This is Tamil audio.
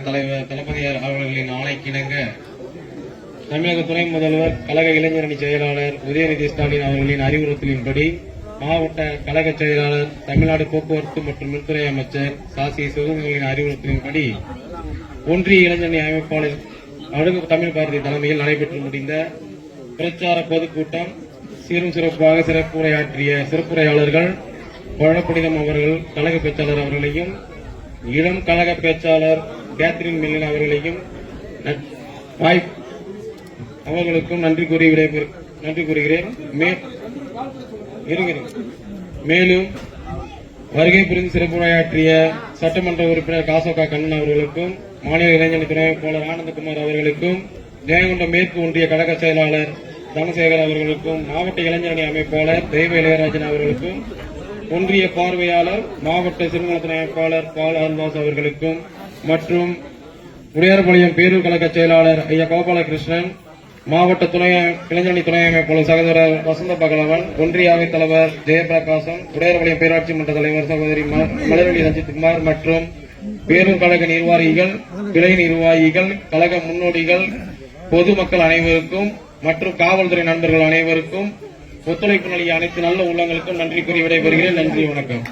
தலைவர் தளபதியார் அவர்களின் ஆணைக்கிணங்க தமிழக துணை முதல்வர் கழக இளைஞரணி செயலாளர் உதயநிதி ஸ்டாலின் அவர்களின் அறிவுறுத்தலின்படி மாவட்ட கழக செயலாளர் தமிழ்நாடு போக்குவரத்து மற்றும் மின்துறை அமைச்சர் சாசி சிவகங்கையின் அறிவுறுத்தலின்படி ஒன்றிய இளைஞரணி அமைப்பாளர் அழகு தமிழ் பாரதி தலைமையில் நடைபெற்று முடிந்த பிரச்சார பொதுக்கூட்டம் சீரும் சிறப்பாக சிறப்புரையாற்றிய சிறப்புரையாளர்கள் பழப்புனிதம் அவர்கள் கழக பேச்சாளர் அவர்களையும் இளம் கழக பேச்சாளர் கேத்ரின் மில்லன் அவர்களையும் அவர்களுக்கும் நன்றி கூறி விடைபெறு நன்றி கூறுகிறேன். மேலும் வருகை புரிந்து சிறப்புரையாற்றிய சட்டமன்ற உறுப்பினர் காசோகா கண்ணன் அவர்களுக்கும் மாநில இளைஞர் துணை அமைப்பாளர் ஆனந்தகுமார் அவர்களுக்கும் ஜெயங்கொண்டம் மேற்கு ஒன்றிய கழக செயலாளர் தனசேகர் அவர்களுக்கும் மாவட்ட இளைஞரணி அமைப்பாளர் தெய்வ இளையராஜன் அவர்களுக்கும் ஒன்றிய பார்வையாளர் மாவட்ட சிறுமணத்துறை அமைப்பாளர் பால் அருள்வாஸ் அவர்களுக்கும் மற்றும் உடையார்பாளையம் பேரூர் கழக செயலாளர் ஐயா கோபாலகிருஷ்ணன் மாவட்ட துணை இளைஞரணி துணை அமைப்பாளர் சகோதரர் வசந்த பகலவன் ஒன்றிய அவைத் தலைவர் ஜெயபிரகாசம் உடையார்பாளையம் பேராட்சி மன்ற தலைவர் சகோதரி ம- ரஞ்சித்குமார் மற்றும் பேரூர் கழக நிர்வாகிகள் கிளை நிர்வாகிகள் கழக முன்னோடிகள் பொதுமக்கள் அனைவருக்கும் மற்றும் காவல்துறை நண்பர்கள் அனைவருக்கும் ஒத்துழைப்பு நல்கிய அனைத்து நல்ல உள்ளங்களுக்கும் நன்றி கூறி விடைபெறுகிறேன். நன்றி வணக்கம்.